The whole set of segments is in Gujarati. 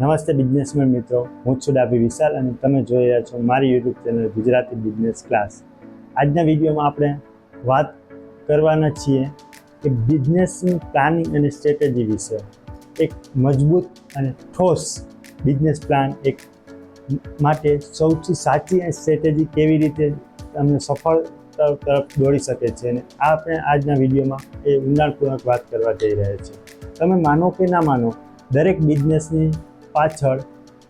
નમસ્તે બિઝનેસમેન મિત્રો. હું છું ડાભી વિશાલ અને તમે જોઈ રહ્યા છો મારી YouTube channel Gujarati business class. આજના વિડીયોમાં આપણે વાત કરવાના છીએ કે બિઝનેસની પ્લાનિંગ અને સ્ટ્રેટેજી વિશે. એક મજબૂત અને ઠોસ બિઝનેસ પ્લાન એક માટે સૌથી સાચી અને સ્ટ્રેટેજી કેવી રીતે તમને સફળ તરફ દોડી શકે છે અને આ આપણે આજના વિડીયોમાં એ ઊંડાણપૂર્વક વાત કરવા જઈ રહ્યા છીએ. તમે માનો કે ના માનો, દરેક બિઝનેસની પાછળ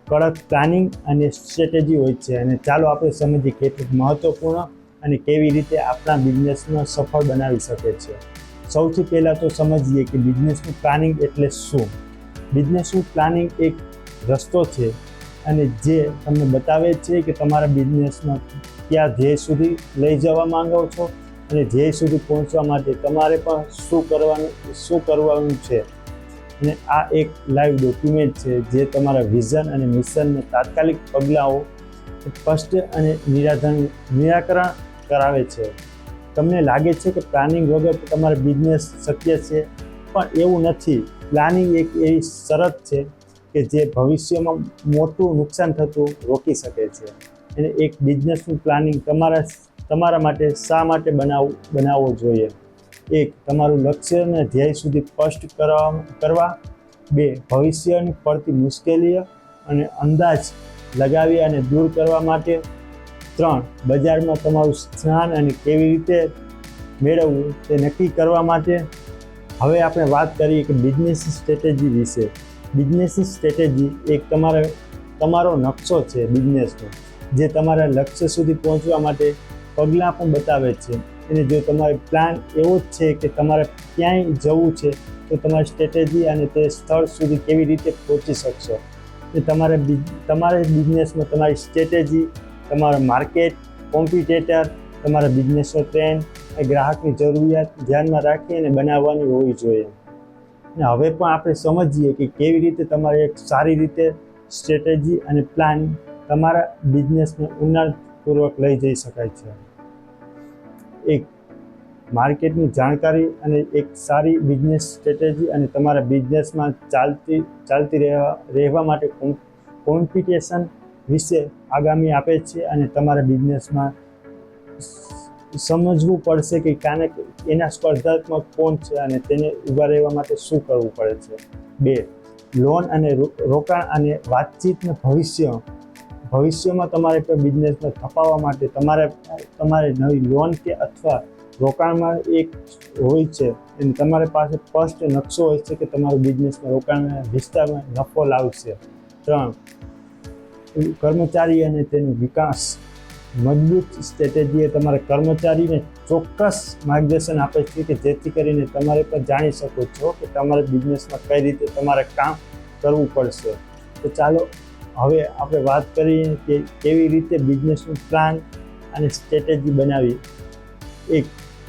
કડક પ્લાનિંગ અને સ્ટ્રેટેજી હોય છે અને ચાલો આપણે સમજીએ કેટલું મહત્ત્વપૂર્ણ અને કેવી રીતે આપણા બિઝનેસને સફળ બનાવી શકે છે. સૌથી પહેલાં તો સમજીએ કે બિઝનેસનું પ્લાનિંગ એટલે શું? બિઝનેસનું પ્લાનિંગ એક રસ્તો છે અને જે તમને બતાવે છે કે તમારા બિઝનેસમાં ક્યાં ધ્યેય સુધી લઈ જવા માંગો છો અને ધ્યેય સુધી પહોંચવા માટે તમારે પણ શું કરવાનું શું કરવાનું છે? અને આ એક લાઈવ ડોક્યુમેન્ટ છે જે તમારા વિઝન અને મિશનને તાત્કાલિક પગલાઓ સ્પષ્ટ અને નિરાધન નિરાકરણ કરાવે છે. તમને લાગે છે કે પ્લાનિંગ વગર તમારો બિઝનેસ શક્ય છે, પણ એવું નથી. પ્લાનિંગ એક એવી શરત છે કે જે ભવિષ્યમાં મોટું નુકસાન થતું રોકી શકે છે. અને એક બિઝનેસનું પ્લાનિંગ તમારા તમારા માટે શા માટે બનાવ બનાવવો જોઈએ? એક, તમારું લક્ષ્ય અને ધ્યેય સુધી સ્પષ્ટ કરવા કરવા. બે, ભવિષ્યની પડતી મુશ્કેલીઓ અને અંદાજ લગાવી અને દૂર કરવા માટે. ત્રણ, બજારમાં તમારું સ્થાન અને કેવી રીતે મેળવવું તે નક્કી કરવા માટે. હવે આપણે વાત કરીએ કે બિઝનેસ સ્ટ્રેટેજી વિશે. બિઝનેસની સ્ટ્રેટેજી એક તમારે તમારો નકશો છે બિઝનેસનો, જે તમારા લક્ષ્ય સુધી પહોંચવા માટે પગલાં પણ બતાવે છે. અને જો તમારે પ્લાન એવો જ છે કે તમારે ક્યાંય જવું છે, તો તમારી સ્ટ્રેટેજી અને તે સ્થળ સુધી કેવી રીતે પહોંચી શકશો. એ તમારે તમારે બિઝનેસમાં તમારી સ્ટ્રેટેજી તમારો માર્કેટ કોમ્પિટેટર તમારા બિઝનેસનો ટ્રેન્ડ એ ગ્રાહકની જરૂરિયાત ધ્યાનમાં રાખી અને બનાવવાની હોવી જોઈએ. અને હવે પણ આપણે સમજીએ કે કેવી રીતે તમારે એક સારી રીતે સ્ટ્રેટેજી અને પ્લાન તમારા બિઝનેસને ઉન્નતપૂર્વક લઈ જઈ શકાય છે. એક માર્કેટની જાણકારી અને એક સારી બિઝનેસ સ્ટ્રેટેજી અને તમારા બિઝનેસમાં ચાલતી ચાલતી રહેવા રહેવા માટે કોમ્પિટિશન વિશે આગામી આપે છે અને તમારા બિઝનેસમાં સમજવું પડશે કે કાને એના સ્પર્ધાત્મક કોણ છે અને તેને ઊભા રહેવા માટે શું કરવું પડે છે. બે લોન અને રોકાણ અને વાતચીતનું ભવિષ્ય ભવિષ્યમાં તમારે કોઈ બિઝનેસને થપાવવા માટે તમારે તમારે નવી લોન કે અથવા રોકાણમાં એક હોય છે અને તમારી પાસે સ્પષ્ટ નકશો હોય છે કે તમારું બિઝનેસમાં રોકાણના વિસ્તારમાં નફો લાવશે. ત્રણ, કર્મચારી અને તેનો વિકાસ. મજબૂત સ્ટ્રેટેજી એ તમારા કર્મચારીને ચોક્કસ માર્ગદર્શન આપે છે કે જેથી કરીને તમારે પણ જાણી શકો છો કે તમારા બિઝનેસમાં કઈ રીતે તમારે કામ કરવું પડશે. તો ચાલો હવે આપણે વાત કરીએ કે કેવી રીતે બિઝનેસનું પ્લાન અને સ્ટ્રેટેજી બનાવી. એક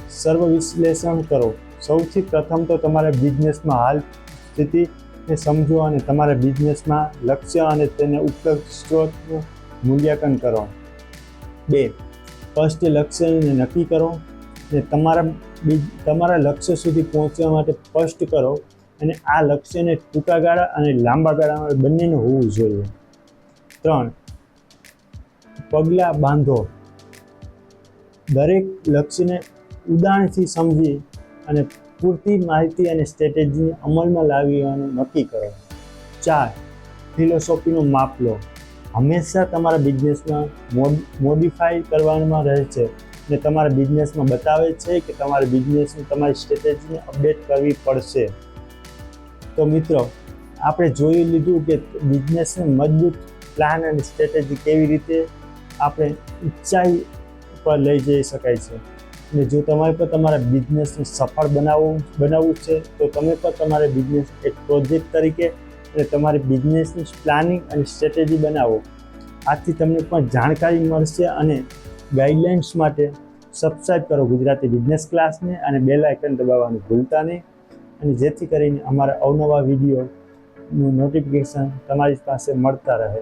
સર્વ વિશ્લેષણ કરો. સૌથી પ્રથમ તો તમારા બિઝનેસમાં હાલ સ્થિતિને સમજો અને તમારા બિઝનેસમાં લક્ષ્ય અને તેને ઉપલબ્ધ સ્ત્રોતનું મૂલ્યાંકન કરો. બે સ્પષ્ટ લક્ષ્યને નક્કી કરો અને તમારા તમારા લક્ષ્ય સુધી પહોંચવા માટે સ્પષ્ટ કરો અને આ લક્ષ્યને ટૂંકા ગાળા અને લાંબા ગાળામાં બંનેનું હોવું જોઈએ. ત્રણ. પગલાં બાંધો. દરેક લક્ષ્યને ઉદાહરણથી સમજી અને પૂરતી માહિતી અને સ્ટ્રેટેજીને અમલમાં લાવવાનું નક્કી કરો. ચાર ફિલોસોફીનું માપ લો. હંમેશા તમારા બિઝનેસમાં મોડિફાઈ કરવામાં રહે છે ને તમારા બિઝનેસમાં બતાવે છે કે તમારા બિઝનેસની તમારી સ્ટ્રેટેજીને અપડેટ કરવી પડશે. તો મિત્રો, આપણે જોઈ લીધું કે બિઝનેસને મજબૂત પ્લાન અને સ્ટ્રેટેજી કેવી રીતે આપણે ઊંચાઈ પર લઈ જઈ શકાય છે. અને જો તમારે પણ તમારા બિઝનેસને સફળ બનાવવું બનાવવું છે, તો તમે પણ તમારે બિઝનેસ એક પ્રોજેક્ટ તરીકે અને તમારી બિઝનેસની પ્લાનિંગ અને સ્ટ્રેટેજી બનાવો. આથી તમને પણ જાણકારી મળશે અને ગાઈડલાઇન્સ માટે સબસ્ક્રાઈબ કરો ગુજરાતી બિઝનેસ ક્લાસને અને બેલ આઇકન દબાવવાનું ભૂલતા નહીં. અને જેથી કરીને અમારા અવનવા વિડીયોનું નોટિફિકેશન તમારી પાસે મળતા રહે.